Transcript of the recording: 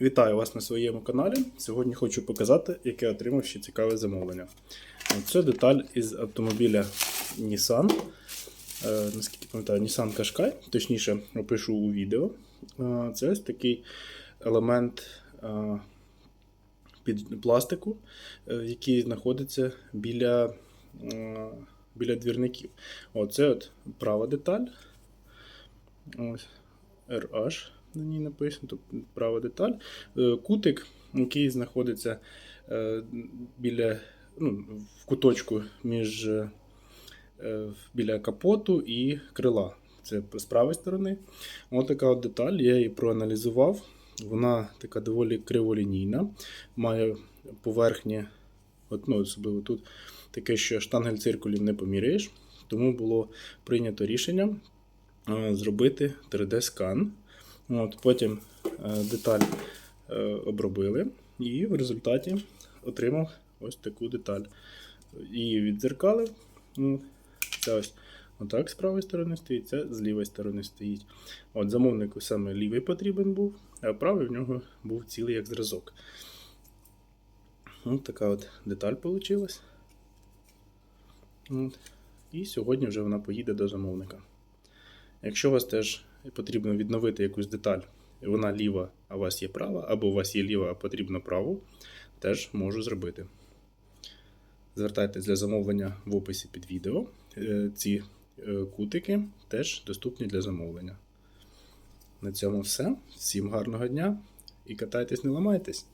Вітаю вас на своєму каналі. Сьогодні хочу показати, яке отримав ще цікаве замовлення. Це деталь із автомобіля Nissan. Е, наскільки пам'ятаю, Nissan Qashqai, точніше опишу у відео. Е, Це ось такий елемент е, під пластику, який знаходиться біля, біля двірників. Оце от права деталь. Ось RH на ній написано, тобто права деталь. Е, Кутик, який знаходиться е, біля, ну, в куточку між е, біля капоту і крила. Це з правої сторони. Ось така от деталь, я її проаналізував. Вона така доволі криволінійна, має поверхні, от, ну, особливо тут таке, що штангель циркулів не поміряєш. Тому було прийнято рішення зробити 3D-скан. От, потім е, деталь е, обробили, і в результаті отримав ось таку деталь. Її віддзеркалив. От, Це ось отак з правої сторони стоїть, це з лівої сторони стоїть. От Замовнику саме лівий потрібен був, а правий в нього був цілий як зразок. Ось така от деталь вийшла. І сьогодні вже вона поїде до замовника. Якщо у вас теж потрібно відновити якусь деталь, вона ліва, а у вас є права, або у вас є ліва, а потрібно право, теж можу зробити. Звертайтесь для замовлення в описі під відео. Е, Ці е, кутики теж доступні для замовлення. На цьому все. Всім гарного дня і катайтесь, не ламайтесь!